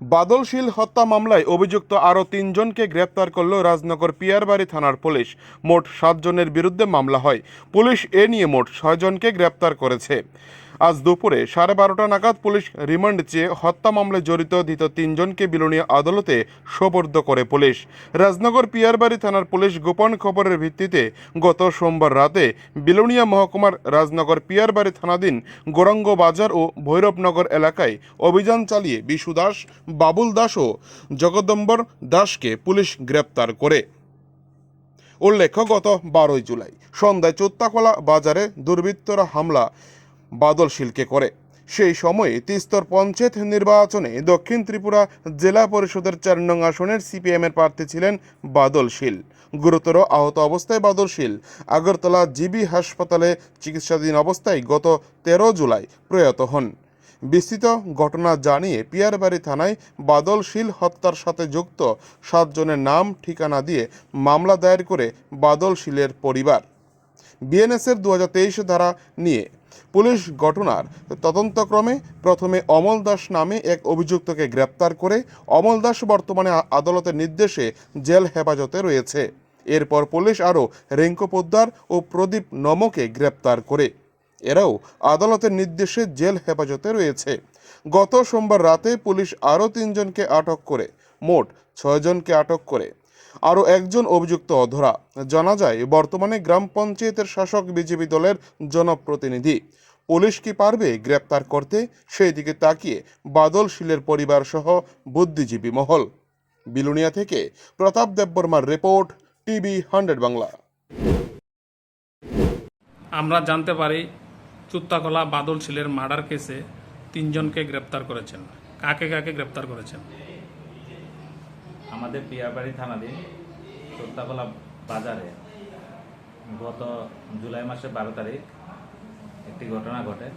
বাদলশীল হত্যা মামলায় অভিযুক্ত আরও তিনজনকে গ্রেপ্তার করল রাজনগর পিয়ারবাড়ি থানার পুলিশ। মোট সাতজনের বিরুদ্ধে মামলা হয়। পুলিশ এ নিয়ে মোট ছয়জনকে গ্রেপ্তার করেছে। আজ দুপুরে সাড়ে বারোটা নাগাদ পুলিশ রিমান্ড চেয়ে হত্যা মামলায় জড়িত ধৃত তিনজনকে বিলুনিয়া আদালতে সোপর্দ করে পুলিশ। রাজনগর পিয়ারবাড়ি থানার পুলিশ গোপন খবরের ভিত্তিতে গত সোমবার রাতে বিলুনিয়া মহকুমার রাজনগর পিয়ারবাড়ি থানাধীন গোরাঙ্গ বাজার ও ভৈরবনগর এলাকায় অভিযান চালিয়ে বিশু দাস, বাবুল দাস ও জগদম্বর দাসকে পুলিশ গ্রেপ্তার করে। উল্লেখ্য, গত বারোই জুলাই সন্ধ্যায় চোত্তাকলা বাজারে দুর্বৃত্তরা হামলা বাদলশীলকে করে। সেই সময়ে তিস্তর পঞ্চায়েত নির্বাচনে দক্ষিণ ত্রিপুরা জেলা পরিষদের চার নং আসনের সিপিএমের প্রার্থী ছিলেন বাদলশীল। গুরুতর আহত অবস্থায় বাদলশীল আগরতলা জিবি হাসপাতালে চিকিৎসাধীন অবস্থায় গত তেরো জুলাই প্রয়াত হন। বিস্তৃত ঘটনা জানিয়ে পিয়ারবাড়ি থানায় বাদল বাদলশীল হত্যার সাথে যুক্ত সাতজনের নাম, ঠিকানা দিয়ে মামলা দায়ের করে বাদল বাদলশীলের পরিবার। বিএনএসের দু ধারা নিয়ে পুলিশ ঘটনার তদন্তক্রমে প্রথমে অমল দাস নামে এক অভিযুক্তকে গ্রেপ্তার করে অমল দাস বর্তমানে আদালতের নির্দেশে জেল হেফাজতে রয়েছে। এরপর পুলিশ আরও রেঙ্কো পোদ্দার ও প্রদীপ নমকে গ্রেপ্তার করে। এরাও আদালতের নির্দেশে জেল হেফাজতে রয়েছে। গত সোমবার রাতে পুলিশ আরও তিনজনকে আটক করে, মোট ছয়জনকে আটক করে। আরও একজন অভিযুক্ত অধরা। জানা যায়, বর্তমানে গ্রাম পঞ্চায়েতের শাসক বিজেপি দলের জনপ্রতিনিধি। পুলিশ কি পারবে গ্রেপ্তার করতে? সেই দিকে তাকিয়ে বাদল শীলের পরিবার সহ বুদ্ধিজীবী মহল। বিলুনিয়া থেকে প্রতাপ দেববর্মার রিপোর্ট, টিভি হান্ড্রেড বাংলা। আমরা জানতে পারি, চুত্তাকলা বাদল শিলের মার্ডার কেসে তিনজনকে গ্রেপ্তার করেছেন। কাকে কাকে গ্রেপ্তার করেছেন? আমাদের পিয়ারবাড়ি থানাধীন চোদ্দাকলা বাজারে গত জুলাই মাসের বারো তারিখ একটি ঘটনা ঘটে।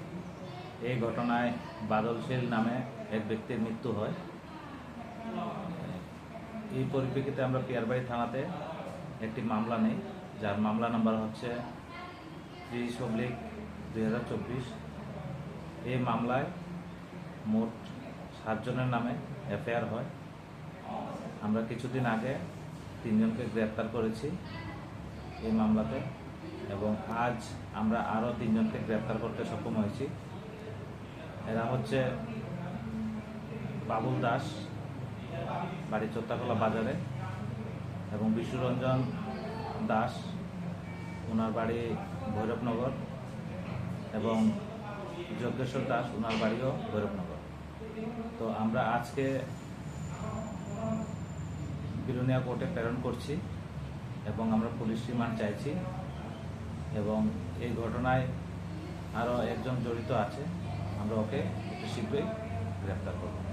এই ঘটনায় বাদলশীল নামে এক ব্যক্তির মৃত্যু হয়। এই পরিপ্রেক্ষিতে আমরা পিয়ারবাড়ি থানাতে একটি মামলা নেই, যার মামলা নাম্বার হচ্ছে ত্রিশ অব্লিক দুই হাজার চব্বিশ। এই মামলায় মোট সাতজনের নামে এফআইআর হয়। আমরা কিছুদিন আগে তিনজনকে গ্রেপ্তার করেছি এই মামলাতে এবং আজ আমরা আরও তিনজনকে গ্রেপ্তার করতে সক্ষম হয়েছি। এরা হচ্ছে বাবুল দাস, বাড়ি চোত্তাকলা বাজারে, এবং বিশ্বরঞ্জন দাস ওনার বাড়ি ভৈরবনগর, এবং যজ্ঞেশ্বর দাস ওনার বাড়িও ভৈরবনগর। তো আমরা আজকে বিলোনিয়া কোর্টে প্রেরণ করছি এবং আমরা পুলিশ রিমান্ড চাইছি এবং এই ঘটনায় আরও একজন জড়িত আছে। আমরা ওকে একটু শীঘ্রই গ্রেপ্তার করব।